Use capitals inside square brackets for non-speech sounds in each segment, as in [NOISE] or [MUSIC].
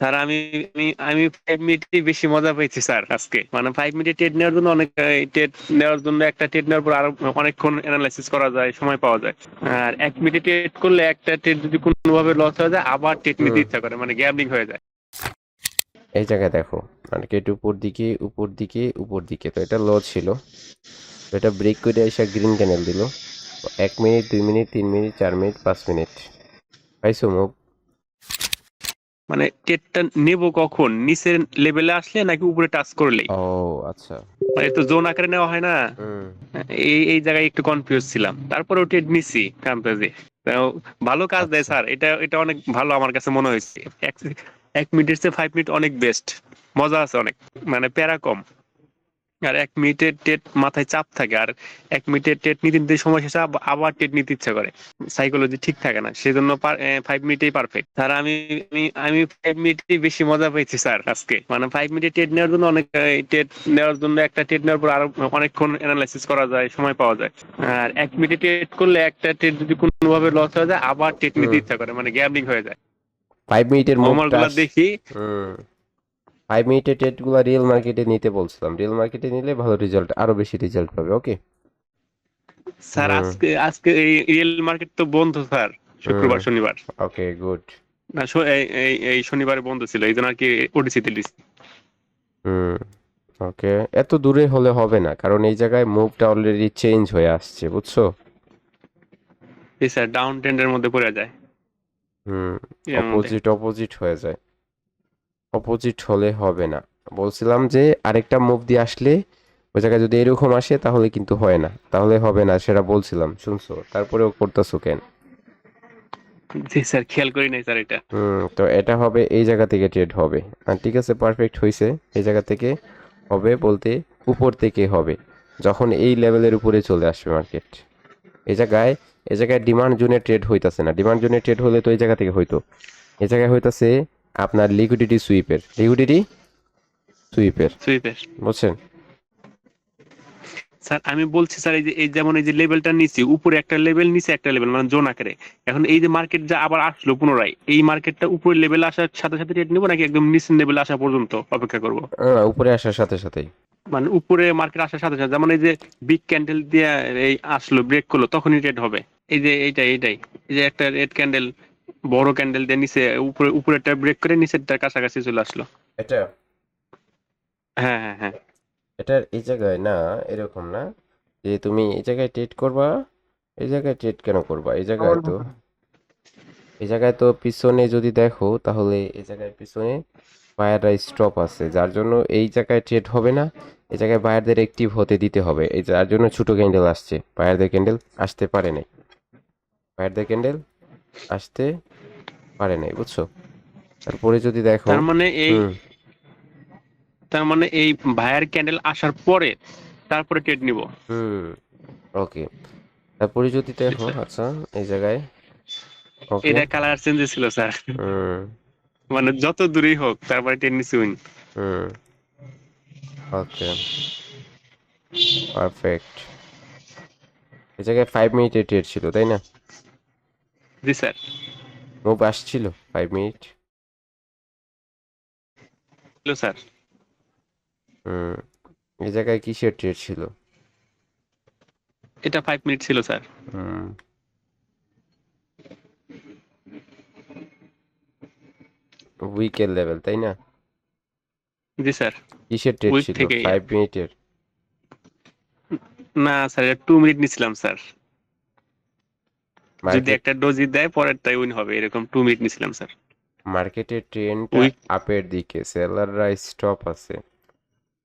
Sir আমি আমি আমি ফাইভ মিনিটই বেশি মজা পেয়েছি স্যার আজকে। মানে ফাইভ মিনিট টেট নেওয়ার জন্য অনেক টেট নেওয়ার জন্য একটা টেট নেওয়ার পর আরও অনেকক্ষণ অ্যানালাইসিস করা যায় সময় পাওয়া যায়। আর এক মিনিটে টেট করলে একটা টেট যদি কোনোভাবে লস হয়ে যায় আবার টেট নিতে ইচ্ছা করে মানে গ্যাবলিং হয়ে যায়। এই জায়গায় দেখো মার্কেট উপর দিকে উপর দিকে উপর দিকে। তো এটা লো ছিল। তো এটা ব্রেক করে এসে গ্রিন ক্যানেল দিল। এক মিনিট দুই মিনিট তিন মিনিট চার মিনিট পাঁচ মিনিট পাইছো মুভ মানে টেটটা নেব কখন? নিচের লেভেলে আসলে নাকি উপরে টাচ করলে ও আচ্ছা। মানে তো জোন আকারে নেওয়া হয় না? এই এই জায়গায় একটু কনফিউজ ছিলাম। তারপরে টেট নিছি কামতাজি ভালো কাজ দেয় আচ্ছা। স্যার। এটা এটা অনেক ভালো আমার কাছে মনে হয়েছে। এক এক মিনিটের চেয়ে ফাইভ মিনিট অনেক বেস্ট মজা আছে অনেক। মানে প্যারা কম। আর এক মিনিটের টেট মাথায় চাপ থাকে আর এক মিনিটের টেট নিতে নিতে সময় শেষে আবার টেট নিতে ইচ্ছা করে। সাইকোলজি ঠিক থাকে না সেজন্য ফাইভ মিনিটেই পারফেক্ট স্যার আমি আমি ফাইভ মিনিটেই বেশি মজা পেয়েছি স্যার আজকে। মানে ফাইভ মিনিটে টেট নেওয়ার জন্য অনেক টেট নেওয়ার জন্য একটা টেট নেওয়ার পর আরও অনেকক্ষণ অ্যানালাইসিস করা যায় সময় পাওয়া যায়। আর এক মিনিটে টেট করলে একটা টেট যদি কোনোভাবে লস হয়ে যায় আবার টেট নিতে ইচ্ছা করে মানে গ্যাবলিং হয়ে যায়। ফাইভ মিনিটের নর্মালগুলা দেখি। ফাইভ মিনিটের টেটগুলো রিয়েল মার্কেটে নিতে বলছিলাম। রিয়েল মার্কেটে নিলে ভালো রেজাল্ট আরও বেশি রেজাল্ট পাবে ওকে স্যার আজকে আজকে এই রিয়েল মার্কেট তো বন্ধ স্যার শুক্রবার শনিবার। ওকে গুড না এই- এই শনিবারে বন্ধ ছিল এই জন্য আর কি ওডিসিতে লিস্ট হুম ওকে এত দূরে হলে হবে না কারণ এই জায়গায় মুভটা অলরেডি চেঞ্জ হয়ে আসছে বুঝছ? এই স্যার ডাউন ট্রেন্ডের মধ্যে পড়ে যায়। হুম। অপোজিট অপোজিট হয়ে যায়। অপোজিট হলে হবে না। বলছিলাম যে আরেকটা মুভ দিয়ে আসলে ওই জায়গায় যদি এরকম আসে তাহলে কিন্তু হয় না। তাহলে হবে না সেটা বলছিলাম শুনছো? তারপরেও করতেছো কেন? জি স্যার খেয়াল করি নাই স্যার এটা। হুম তো এটা হবে এই জায়গা থেকে ট্রেড হবে। আর ঠিক আছে পারফেক্ট হয়েছে এই জায়গা থেকে হবে বলতে উপর থেকে হবে যখন এই লেভেলের উপরে চলে আসবে মার্কেট এই জায়গায় এই জায়গায় ডিমান্ড জোনে ট্রেড হইতাছে না। ডিমান্ড জোনে ট্রেড হলে তো এই জায়গা থেকে হইতো। এই জায়গায় হইতাছে আপনার লিকুইডিটি সুইপের লিকুইডিটি সুইপের সুইপের বুঝছেন? স্যার আমি বলছি স্যার এই যে এই যেমন এই যে লেভেলটা নিচে উপরে একটা লেভেল নিচে একটা লেভেল মানে জোন আকারে। এখন এই যে মার্কেট যা আবার আসলো পুনরায় এই মার্কেটটা উপরের লেভেল আসার সাথে সাথে রেট নেব নাকি একদম নিচের লেভেল আসা পর্যন্ত অপেক্ষা করব? উপরে আসার সাথে সাথেই। মানে উপরে মার্কেট আসার সাথে সাথে যেমন এই যে বিগ ক্যান্ডেল দিয়ে এই আসলো ব্রেক করল তখনই রেট হবে। এই যে এইটাই এইটাই। এই যে একটা রেড ক্যান্ডেল বড় ক্যান্ডেল দিয়ে নিচে উপরে উপরে উপরেরটা ব্রেক করে নিচে নিচেরটার কাছাকাছি চলে আসলো। এটা? হ্যাঁ হ্যাঁ হ্যাঁ। এটার এই জায়গায় না এরকম না। যে তুমি এই জায়গায় ট্রেড করবা এই জায়গায় ট্রেড কেন করবা? এই জায়গায় তো এই জায়গায় তো পিছনে যদি দেখো তাহলে এই জায়গায় পিছনে বায়াররা স্টপ আছে। যার জন্য এই জায়গায় ট্রেড হবে না এই জায়গায় বায়ারদের অ্যাক্টিভ হতে দিতে হবে। এই যার জন্য ছোট ক্যান্ডেল আসছে। বায়ারদের ক্যান্ডেল আসতে পারে নাই। বায়ারদের ক্যান্ডেল আসতে পারে নাই বুঝছ? তারপরে যদি দেখো তার মানে এই তার মানে এই ভাইয়ার ক্যান্ডেল আসার পরে তারপরে ট্রেড নিব। হুম ওকে তারপরে যদি দেখো আচ্ছা এই জায়গায় ওকে এটা কালার চেঞ্জ ছিল স্যার হুম। মানে যত দূরেই হোক তারপরে ট্রেড নিছি উইন হুম। ওকে। পারফেক্ট। এই জায়গায় ফাইভ মিনিটের ট্রেড ছিল তাই না? জি স্যার। মুভ আসছিল ফাইভ মিনিট ছিল স্যার। হুম এই জায়গায় কিসের ট্রেড ছিল? এটা ফাইভ মিনিট ছিল স্যার। হুম। উইকের লেভেল তাই না? জি স্যার। কিসের ট্রেড ছিল? ফাইভ মিনিটের না স্যার টু মিনিট নিছিলাম স্যার। যদি একটা ডোজি দেয় পরেরটাই উইন হবে। এরকম টু মিনিট নিছিলাম স্যার মার্কেটের ট্রেন্ডটা আপের দিকে। সেলাররা স্টপ আছে।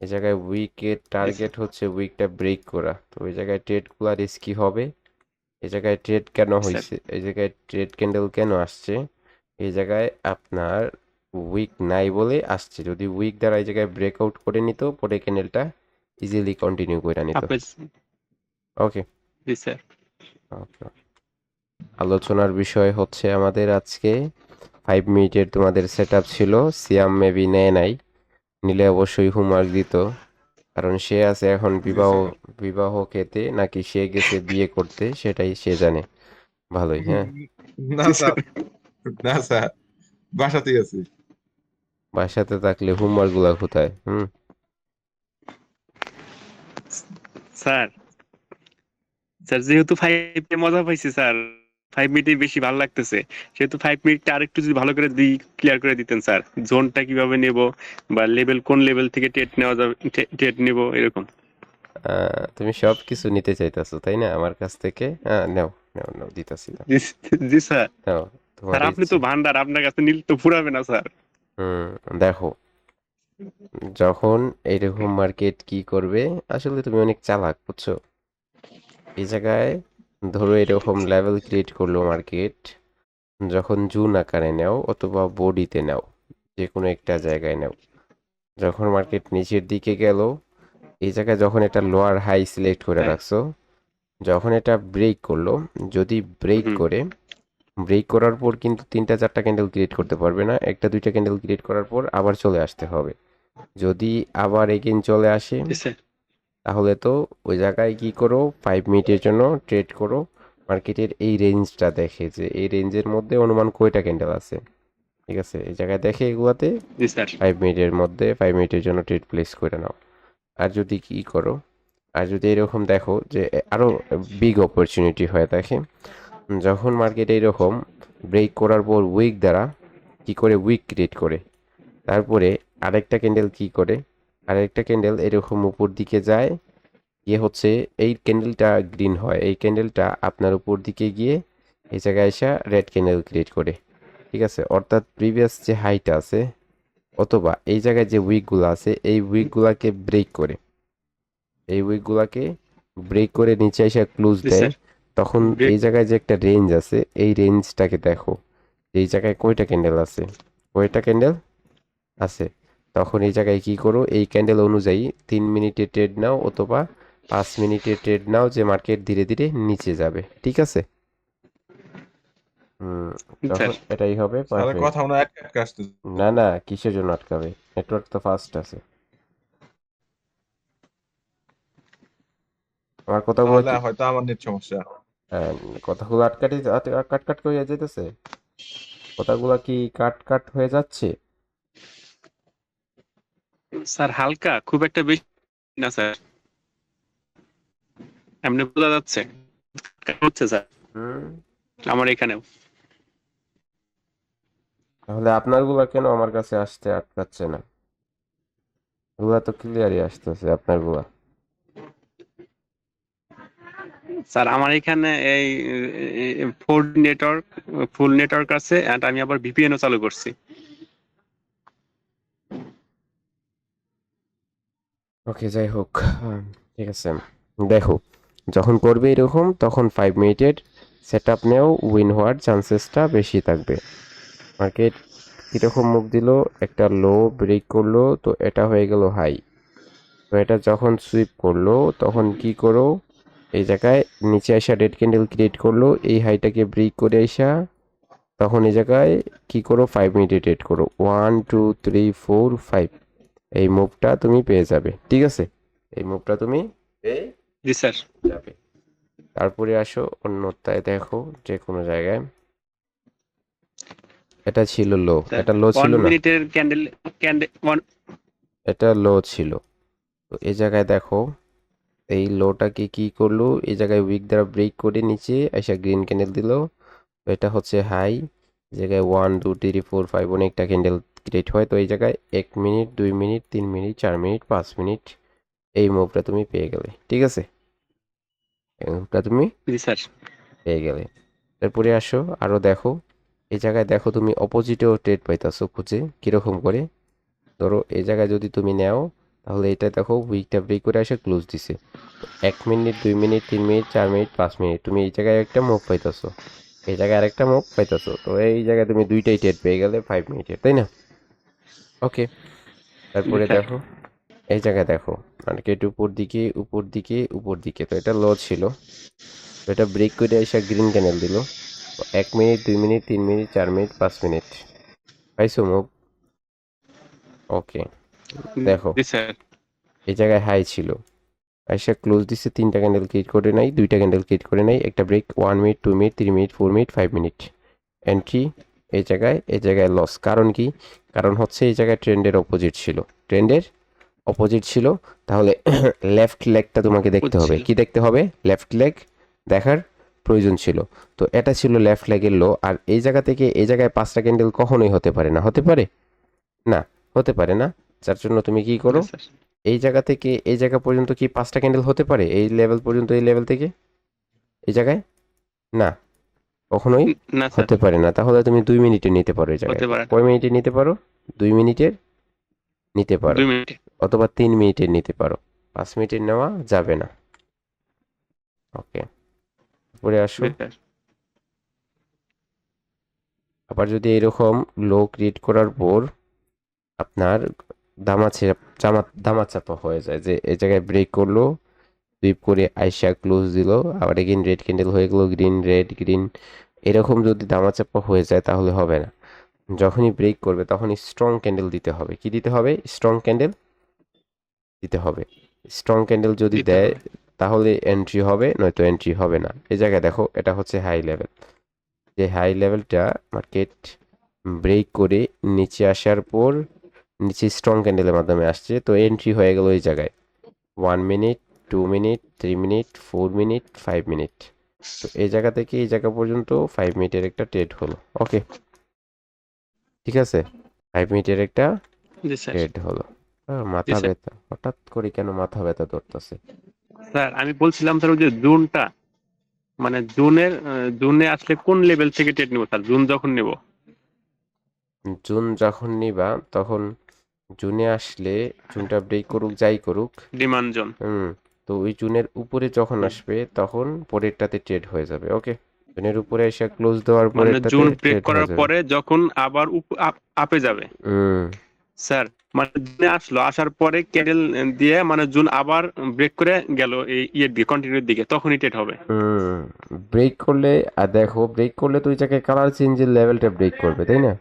এই জায়গায় উইকের টার্গেট হচ্ছে উইকটা ব্রেক করা। তো ওই জায়গায় ট্রেডগুলো রিস্কি হবে? এই জায়গায় ট্রেড কেন. হয়েছে এই জায়গায় ট্রেড ক্যান্ডেল কেন আসছে? এই জায়গায় আপনার উইক নাই বলে আসছে। যদি উইক দ্বারা এই জায়গায় ব্রেকআউট করে নিত পরে ক্যান্ডেলটা ইজিলি কন্টিনিউ করে নিত। ওকে জি স্যার ওকে আলোচনার বিষয় হচ্ছে আমাদের আজকে ফাইভ মিনিটের তোমাদের সেট ছিল সিয়াম মেবি নেয় নাই নিলে অবশ্যই হোমওয়ার্ক দিত। কারণ সে আছে এখন বিবাহ বিবাহ খেতে নাকি সে গেছে বিয়ে করতে সেটাই সে জানে। ভালোই হ্যাঁ? না স্যার না স্যার বাসাতেই আছি। বাসাতে থাকলে হোমওয়ার্কগুলা কোথায় হুম? স্যার স্যার যেহেতু ফাইভ মজা পাইছি স্যার। ফাইভ মিনিটে বেশি ভালো লাগতেছে। সেহেতু ফাইভ মিনিটটা আরেকটু যদি ভালো করে দিই ক্লিয়ার করে দিতেন স্যার। জোনটা কীভাবে নেব বা লেভেল কোন লেভেল থেকে টেট নেওয়া যাবে টেট নেব এরকম। তুমি সব কিছু নিতে চাইতেছো তাই না? আমার কাছ থেকে? হ্যাঁ নাও নাও নাও দিতাছি জি- স্যার। স্যার আপনি তো ভান্ডার আপনার কাছে নীল তো ফুরাবে না স্যার। হুম দেখো যখন এইরকম মার্কেট কি করবে আসলে তুমি অনেক চালাক বুঝছ? এই জায়গায় ধরো এরকম লেভেল ক্রিয়েট করল মার্কেট যখন জুন আকারে নাও অথবা বডিতে নাও যে কোনো একটা জায়গায় নাও যখন মার্কেট নিচের দিকে গেল এই জায়গায় যখন এটা লোয়ার হাই সিলেক্ট করে। রাখছো যখন এটা ব্রেক করল যদি ব্রেক করে ব্রেক করার পর কিন্তু তিনটা চারটা ক্যান্ডেল ক্রিয়েট করতে পারবে না একটা দুইটা ক্যান্ডেল ক্রিয়েট করার পর আবার চলে আসতে হবে যদি আবার এগেন চলে আসে তাহলে তো ওই জায়গায় কি করো ফাইভ মিনিটের জন্য ট্রেড করো। মার্কেটের এই রেঞ্জটা দেখে যে এই রেঞ্জের মধ্যে অনুমান কয়টা ক্যান্ডেল আছে। ঠিক আছে? এই জায়গায় দেখে এগুলাতে ফাইভ মিনিটের মধ্যে ফাইভ মিনিটের জন্য ট্রেড প্লেস করে নাও। আর যদি কি করো আর যদি এরকম দেখো যে আরও বিগ অপরচুনিটি হয়ে থাকে যখন মার্কেটে এরকম ব্রেক করার পর উইক দ্বারা কি করে উইক ক্রিয়েট করে তারপরে আরেকটা ক্যান্ডেল কি করে? আরেকটা ক্যান্ডেল এরকম উপর দিকে যায় গিয়ে হচ্ছে এই ক্যান্ডেলটা গ্রিন হয়। এই ক্যান্ডেলটা আপনার উপর দিকে গিয়ে এই জায়গায় এসে রেড ক্যান্ডেল ক্রিয়েট করে। ঠিক আছে? অর্থাৎ প্রিভিয়াস যে হাইটা আছে অথবা এই জায়গায় যে উইকগুলো আছে এই উইকগুলাকে ব্রেক করে। এই উইকগুলাকে ব্রেক করে নিচে এসে ক্লোজ দেয়। তখন এই জায়গায় যে একটা রেঞ্জ আছে এই রেঞ্জটাকে দেখো। এই জায়গায় কয়টা ক্যান্ডেল আছে? কয়টা ক্যান্ডেল আছে? তখন এই জায়গায় কি করো এই ক্যান্ডেল অনুযায়ী তিন মিনিটে ট্রেড নাও অথবা পাঁচ মিনিটে ট্রেড নাও যে মার্কেট ধীরে ধীরে নিচে যাবে ঠিক আছে? হুম এটাই হবে না না কিসের জন্য আটকাবে? নেটওয়ার্ক তো ফাস্ট আছে। আমার কথাগুলো হয়তো আমার নেট সমস্যা। হ্যাঁ, কথাগুলো আটকাটি আট- কাট কাট হয়ে যেতেছে কথাগুলো কি কাট কাট হয়ে যাচ্ছে? স্যার হালকা খুব একটা বেশি না স্যার। এমনি বোঝা যাচ্ছে। হচ্ছে স্যার। আমার এখানেও। তাহলে আপনারগুলা কেন আমার কাছে আসতে আটকাচ্ছে না? এগুলা তো ক্লিয়ারই আসতেছে আপনারগুলা। স্যার আমার এখানে এই ফোর নেটওয়ার্ক ফুল নেটওয়ার্ক আছে এন্ড আমি আবার ভিপিএনও চালু করছি। ওকে, যাই হোক ঠিক আছে। দেখো, যখন করবে এরকম, তখন ফাইভ মিনিটের সেট আপ নেও উইন হওয়ার চান্সেসটা বেশি থাকবে। মার্কেট কীরকম মুখ দিল, একটা লো ব্রেক করল, তো এটা হয়ে গেল হাই তো এটা যখন সুইপ করল, তখন কি করো, এই জায়গায় নিচে আসা রেড ক্যান্ডেল ক্রিয়েট করল, এই হাইটাকে ব্রেক করে আসা তখন এই জায়গায় কি করো ফাইভ মিনিটে ট্রেড করো। One two three four five এই মুভটা তুমি পেয়ে যাবে ঠিক আছে? এই মুভটা তুমি পেয়ে জি স্যার। যাবে। তারপরে আসো অন্যটায় দেখো যে কোনো জায়গায়। এটা ছিল লো এটা লো ছিল না। মিনিটের ক্যান্ডেল ক্যান্ডেল এটা লো ছিল। তো এই জায়গায় দেখো এই লোটাকে কি করল? এই জায়গায় উইক দ্বারা ব্রেক করে নিচে এসে গ্রিন ক্যান্ডেল দিল। এটা হচ্ছে হাই জায়গায় one two three four five অনেকটা ক্যান্ডেল ক্রিয়েট হয় তো এই জায়গায় এক মিনিট দুই মিনিট তিন মিনিট চার মিনিট পাঁচ মিনিট এই মুভটা তুমি পেয়ে গেলে ঠিক আছে? এই মুভটা তুমি পেয়ে গেলে। তারপরে আসো আরও দেখো। এই জায়গায় দেখো তুমি অপোজিটেও ট্রেড পাইতাছো খুঁজে কীরকম করে? ধরো এই জায়গায় যদি তুমি নেও তাহলে এটা দেখো উইকটা ব্রেক করে এসে ক্লোজ দিছে। এক মিনিট দুই মিনিট তিন মিনিট চার মিনিট পাঁচ মিনিট তুমি এই জায়গায় একটা মুভ পাইতাছো। এই জায়গায় আরেকটা মুভ পাইতাছো তো এই জায়গায় তুমি দুইটাই ট্রেড পেয়ে গেলে ফাইভ মিনিটের তাই না? ওকে তারপরে দেখো এই জায়গায় দেখো মানে মার্কেট উপর দিকে উপর দিকে উপর দিকে। তো এটা লো ছিল। তো এটা ব্রেক করে এসে গ্রিন ক্যানেল দিল। এক মিনিট দুই মিনিট তিন মিনিট চার মিনিট পাঁচ মিনিট পাইছো মুভ ওকে দেখো। এই জায়গায় হাই ছিল। আইসা ক্লোজ দিচ্ছে তিনটা ক্যান্ডেল ক্রিয়েট করে নাই দুইটা ক্যান্ডেল ক্রিয়েট করে নাই। একটা break one minute two minute three minute four minute five minute entry এই জায়গায় এই জায়গায় লস কারণ কি? কারণ হচ্ছে এই জায়গায় ট্রেন্ডের অপোজিট ছিল। ট্রেন্ডের অপোজিট ছিল। তাহলে [CLEARS THROAT] লেফট লেগটা তোমাকে দেখতে হবে। কি দেখতে হবে? লেফট লেগ দেখার প্রয়োজন ছিল। তো এটা ছিল লেফট লেগের লো আর এই জায়গা থেকে এই জায়গায় পাঁচটা ক্যান্ডেল কখনোই হতে পারে না। হতে পারে? না হতে পারে না। যার জন্য তুমি কি করো? এই জায়গা থেকে এই জায়গা পর্যন্ত কি পাঁচটা ক্যান্ডেল হতে পারে? এই লেভেল পর্যন্ত এই লেভেল থেকে? এই জায়গায়? না। কখনোই হতে পারে না। তাহলে তুমি দুই মিনিটে নিতে পারো এই জায়গায়। কয় মিনিটে নিতে পারো? দুই মিনিটের নিতে পারো। অথবা তিন মিনিটের নিতে পারো। পাঁচ মিনিটের নেওয়া যাবে না। ওকে। পরে আসো। আবার যদি এরকম লো ক্রিয়েট করার পর আপনার দামা চাপা হয়ে যায় যে এই জায়গায় ব্রেক করল সুইপ করে আইসা ক্লোজ দিল। আবার এগেন রেড ক্যান্ডেল হয়ে গেলো গ্রিন রেড গ্রিন এরকম যদি দামাচাপা হয়ে যায় তাহলে হবে না। যখনই ব্রেক করবে তখনই স্ট্রং ক্যান্ডেল দিতে হবে। কি দিতে হবে? স্ট্রং ক্যান্ডেল দিতে হবে। স্ট্রং ক্যান্ডেল যদি দেয় তাহলে এন্ট্রি হবে নয়তো এন্ট্রি হবে না। এই জায়গায় দেখো এটা হচ্ছে হাই লেভেল যে হাই লেভেলটা মার্কেট ব্রেক করে নিচে আসার পর নিচে স্ট্রং ক্যান্ডেলের মাধ্যমে আসছে। তো এন্ট্রি হয়ে গেল এই জায়গায়। One minute two minute three minute four minute five minute তো এই জায়গা থেকে এই জায়গা পর্যন্ত ফাইভ মিনিটের একটা ট্রেড হলো। ওকে ঠিক আছে? ফাইভ মিনিটের একটা ট্রেড হলো। মাথা ব্যথা। হঠাৎ করে কেন মাথা ব্যথা ধরতেছে? স্যার আমি বলছিলাম স্যার ওই যে জুনটা মানে জুনের জুনে আসলে কোন লেভেল থেকে টেট নেব স্যার জুন যখন নেব? জুন যখন নিবা তখন জুনে আসলে জুনটা ব্রেক করুক যাই করুক। Demand zone. হুম। তো ওই জুনের উপরে যখন আসবে তখন পরেরটাতে ট্রেড হয়ে যাবে ওকে জুনের উপরে এসে ক্লোজ দেওয়ার মানে জুন ব্রেক করার পরে যখন আবার আপে যাবে। স্যার মানে জুনে আসলো আসার পরে ক্যান্ডেল দিয়ে মানে জুন আবার ব্রেক করে গেল এই ইয়ের দিকে কন্টিনিউর দিকে তখনই টেট হবে। ব্রেক করলে আর দেখো ব্রেক করলে তো ওই জায়গায় কালার চেঞ্জের লেভেলটা ব্রেক করবে তাই না?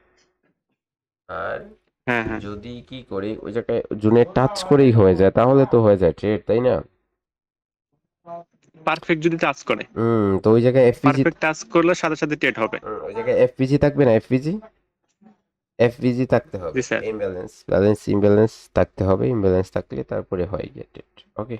আর হ্যাঁ হ্যাঁ। যদি কি করি ওই জায়গায় জুনে টাচ করেই হয়ে যায় তাহলে তো হয়ে যায় ট্রেড তাই না? পারফেক্ট যদি টাচ করে। হুম তো ওই জায়গায় এফপিজি পারফেক্ট টাচ করলে সাথে সাথে টেট হবে। ওই জায়গায় এফপিজি থাকবে না এফপিজি এফপিজি থাকতে হবে। ইমব্যালেন্স ব্যালেন্স ইমব্যালেন্স থাকতে হবে ইমব্যালেন্স থাকলে তারপরে হয় গিয়ে ওকে